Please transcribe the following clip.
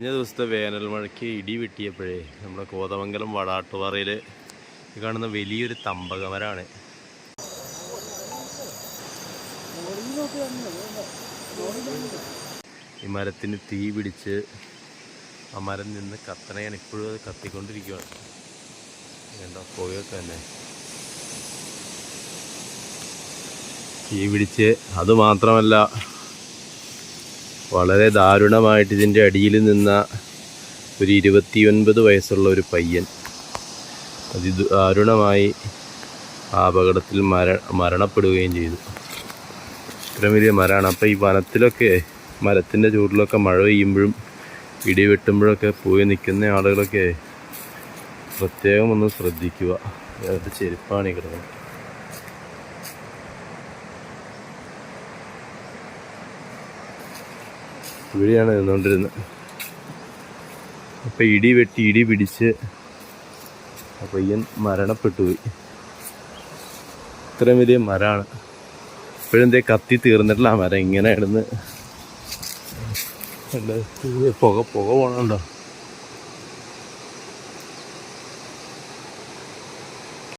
കഴിഞ്ഞ ദിവസത്തെ വേനൽ മഴയ്ക്ക് ഇടി വെട്ടിയപ്പോഴേ നമ്മുടെ കോതമംഗലം വടാട്ടുപാറയിൽ കാണുന്ന വലിയൊരു തമ്പകമരാണ്. ഈ മരത്തിന് തീ പിടിച്ച് ആ മരം നിന്ന് കത്തണയാണ് ഇപ്പോഴും അത് കത്തിക്കൊണ്ടിരിക്കുകയാണ് എന്താ പുകയൊക്കെ തന്നെ. തീ പിടിച്ച് അത് മാത്രമല്ല വളരെ ദാരുണമായിട്ട് ഇതിന്റെ അടിയിൽ നിന്ന ഒരു ഇരുപത്തിയൊൻപത് വയസ്സുള്ള ഒരു പയ്യൻ അതിദാരുണമായി ആ അപകടത്തിൽ മര മരണപ്പെടുകയും ചെയ്തു. ഇത്രയും വലിയ മരമാണ് അപ്പോൾ ഈ വനത്തിലൊക്കെ മരത്തിന്റെ ചൂടിലൊക്കെ മഴ പെയ്യുമ്പോഴും ഇടി വെട്ടുമ്പോഴൊക്കെ പോയി നിൽക്കുന്ന ആളുകളൊക്കെ പ്രത്യേകം ഒന്ന് ശ്രദ്ധിക്കുക. അവരുടെ ചെരുപ്പാണ് ഈ കിടക്കുന്നത്. ഇവിടെയാണ് നിന്നുകൊണ്ടിരുന്നത്. അപ്പം ഇടി വെട്ടി ഇടി പിടിച്ച് ആ പയ്യൻ മരണപ്പെട്ടു പോയി ഇത്രയും വലിയ മരമാണ് ഇപ്പോഴെന്തേ കത്തി തീർന്നിട്ടില്ല ആ മരം ഇങ്ങനെ ഇടുന്ന് പുക പുക പോകണുണ്ടോ